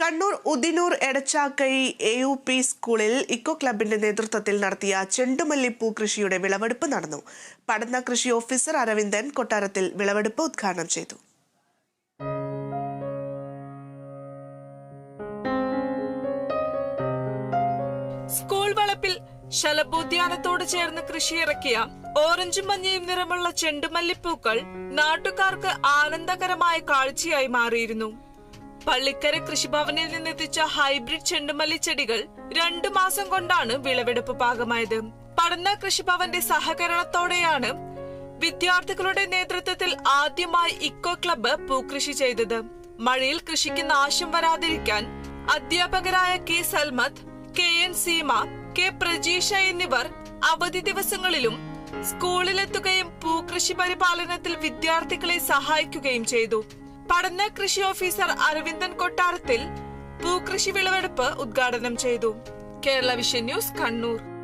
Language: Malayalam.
Kannur Udinur Edachakkai A U P സ്കൂളിൽ ഇക്കോ ക്ലബിന്റെ നേതൃത്വത്തിൽ നടത്തിയ ചെണ്ടുമല്ലിപ്പൂ കൃഷിയുടെ വിളവെടുപ്പ് നടന്നു. പഠന കൃഷി ഓഫീസർ അരവിന്ദൻ കൊട്ടാരത്തിൽ വിളവെടുപ്പ് ഉദ്ഘാടനം ചെയ്തു. സ്കൂൾ വളപ്പിൽ ശലഭോദ്യാനത്തോട് ചേർന്ന് കൃഷിയിറക്കിയ ഓറഞ്ചും മഞ്ഞയും നിറമുള്ള ചെണ്ടുമല്ലിപ്പൂക്കൾ നാട്ടുകാർക്ക് ആനന്ദകരമായ കാഴ്ചയായി മാറിയിരുന്നു. പള്ളിക്കര കൃഷിഭവനിൽ നിന്നെത്തിച്ച ഹൈബ്രിഡ് ചെണ്ടുമല്ലി ചെടികൾ രണ്ടു മാസം കൊണ്ടാണ് വിളവെടുപ്പ് പാകമായത്. പടന്ന കൃഷിഭവന്റെ സഹകരണത്തോടെയാണ് വിദ്യാർത്ഥികളുടെ നേതൃത്വത്തിൽ ആദ്യമായി ഇക്കോ ക്ലബ്ബ് പൂക്കൃഷി ചെയ്തത്. മഴയിൽ കൃഷിക്ക് നാശം വരാതിരിക്കാൻ അധ്യാപകരായ K Salmath K N Seema K Prajeesha എന്നിവർ അവധി ദിവസങ്ങളിലും സ്കൂളിലെത്തുകയും പൂക്കൃഷി പരിപാലനത്തിൽ വിദ്യാർത്ഥികളെ സഹായിക്കുകയും ചെയ്തു. പഠന കൃഷി ഓഫീസർ അരവിന്ദൻ കൊട്ടാരത്തിൽ പൂക്കൃഷി വിളവെടുപ്പ് ഉദ്ഘാടനം ചെയ്തു. Kerala vision news Kannur.